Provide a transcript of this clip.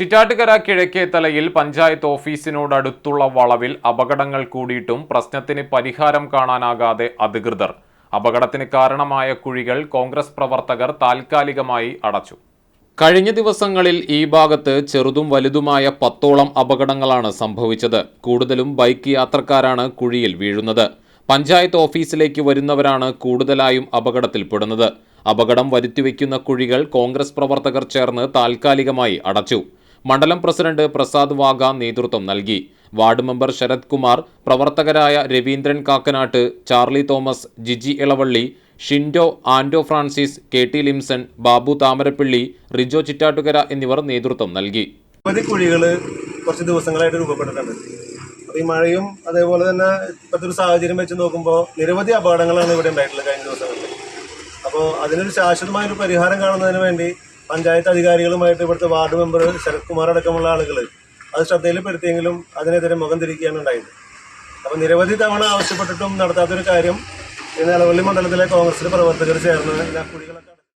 ചിറ്റാറ്റുകര കിഴക്കേത്തലയിൽ പഞ്ചായത്ത് ഓഫീസിനോടടുത്തുള്ള വളവിൽ അപകടങ്ങൾ കൂടിയിട്ടും പ്രശ്നത്തിന് പരിഹാരം കാണാനാകാതെ അധികൃതർ. അപകടത്തിന് കാരണമായ കുഴികൾ കോൺഗ്രസ് പ്രവർത്തകർ താൽക്കാലികമായി അടച്ചു. കഴിഞ്ഞ ദിവസങ്ങളിൽ ഈ ഭാഗത്ത് ചെറുതും വലുതുമായ പത്തോളം അപകടങ്ങളാണ് സംഭവിച്ചത്. കൂടുതലും ബൈക്ക് യാത്രക്കാരാണ് കുഴിയിൽ വീഴുന്നത്. പഞ്ചായത്ത് ഓഫീസിലേക്ക് വരുന്നവരാണ് കൂടുതലായും അപകടത്തിൽപ്പെടുന്നത്. അപകടം വരുത്തിവെക്കുന്ന കുഴികൾ കോൺഗ്രസ് പ്രവർത്തകർ ചേർന്ന് താൽക്കാലികമായി അടച്ചു. മണ്ഡലം പ്രസിഡന്റ് പ്രസാദ് വാഗ നേതൃത്വം നൽകി. വാർഡ് മെമ്പർ ശരത് കുമാർ പ്രവർത്തകരായ Raveendran Kakkanatt Charlie Thomas Jiji Elavally Shindo Ando Francis K T Limson Babu Thamarappilly Rijo Chittattukara എന്നിവർ നേതൃത്വം നൽകി. കുറച്ച് ദിവസങ്ങളായിട്ട് രൂപപ്പെട്ടിട്ടുണ്ട്. അപ്പോൾ ഈ മഴയും അതേപോലെ തന്നെ ഇപ്പോഴത്തെ ഒരു സാഹചര്യം വെച്ച് നോക്കുമ്പോൾ നിരവധി അപകടങ്ങളാണ് ഇവിടെ ഉണ്ടായിട്ടുള്ളത് കഴിഞ്ഞ ദിവസങ്ങളിൽ. അപ്പോൾ അതിനൊരു ശാശ്വതമായൊരു പരിഹാരം കാണുന്നതിന് വേണ്ടി പഞ്ചായത്ത് അധികാരികളുമായിട്ട് ഇവിടുത്തെ വാർഡ് മെമ്പർ ശരത് കുമാർ അടക്കമുള്ള ആളുകൾ അത് ശ്രദ്ധയിൽപ്പെടുത്തിയെങ്കിലും അതിനെതിരെ മുഖം തിരിക്കുകയാണ് ഉണ്ടായത്. അപ്പോൾ നിരവധി തവണ ആവശ്യപ്പെട്ടിട്ടും നടത്താത്തൊരു കാര്യം ഇന്ന് നിലവള്ളി മണ്ഡലത്തിലെ കോൺഗ്രസിലെ പ്രവർത്തകർ ചേർന്ന് കുഴികളൊക്കെ